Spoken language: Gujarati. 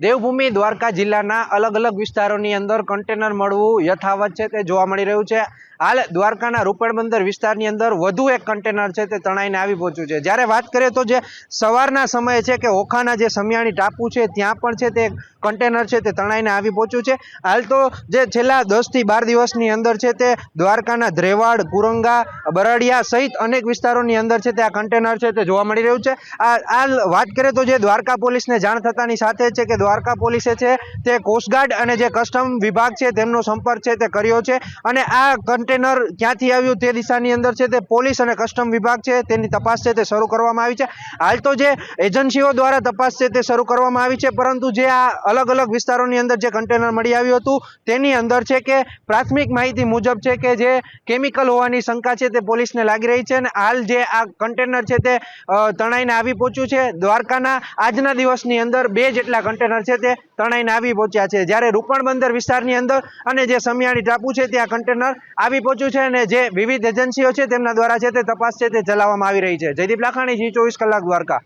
દેવભૂમિ દ્વારકા જિલ્લાના અલગ અલગ વિસ્તારોની અંદર કન્ટેનર મળવું યથાવત છે તે જોવા મળી રહ્યું છે. હાલ દ્વારકાના રૂપેણ બંદર વિસ્તારની અંદર વધુ એક કન્ટેનર છે તે તણાઈને આવી પહોંચ્યું છે. જ્યારે વાત કરીએ તો જે સવારના સમયે છે કે ઓખાના જે સમિયાણી ટાપુ છે, ત્યાં પણ છે તે કન્ટેનર છે તે તણાઈને આવી પહોંચ્યું છે. હાલ તો જે છેલ્લા દસથી બાર દિવસની અંદર છે તે દ્વારકાના ધ્રેવાડ કુરંગા બરડિયા સહિત અનેક વિસ્તારોની અંદર છે તે આ કન્ટેનર છે તે જોવા મળી રહ્યું છે. આ આ વાત કરીએ તો જે દ્વારકા પોલીસને જાણ થતાની સાથે છે કે દ્વારકા પોલીસે છે તે કોસ્ટગાર્ડ અને જે કસ્ટમ વિભાગ છે તેમનો સંપર્ક છે તે કર્યો છે. અને આ કન્ટેનર ક્યાંથી આવ્યું તે દિશાની અંદર છે તે પોલીસ અને કસ્ટમ વિભાગ છે, તેની તપાસ છે તે શરૂ કરવામાં આવી છે. હાલ તો જે એજન્સીઓ દ્વારા તપાસ છે તે શરૂ કરવામાં આવી છે, પરંતુ જે આ અલગ અલગ વિસ્તારોની અંદર જે કન્ટેનર મળી આવ્યું હતું, તેની અંદર છે કે પ્રાથમિક માહિતી મુજબ છે કે જે કેમિકલ હોવાની શંકા છે તે પોલીસને લાગી રહી છે અને હાલ જે આ કન્ટેનર છે તે તણાઈને આવી પહોંચ્યું છે. દ્વારકાના આજના દિવસની અંદર બે જેટલા કન્ટેનર છે તે તણાઈને આવી પહોંચ્યા છે. જ્યારે રૂપણ બંદર વિસ્તારની અંદર અને જે સમિયાણી ટાપુ છે ત્યાં કન્ટેનર આવી પહોંચ્યું છે અને જે વિવિધ એજન્સીઓ છે તેમના દ્વારા છે તે તપાસ છે તે ચલાવવામાં આવી રહી છે. જયદીપ લાખાણી, જી ચોવીસ કલાક દ્વારકા.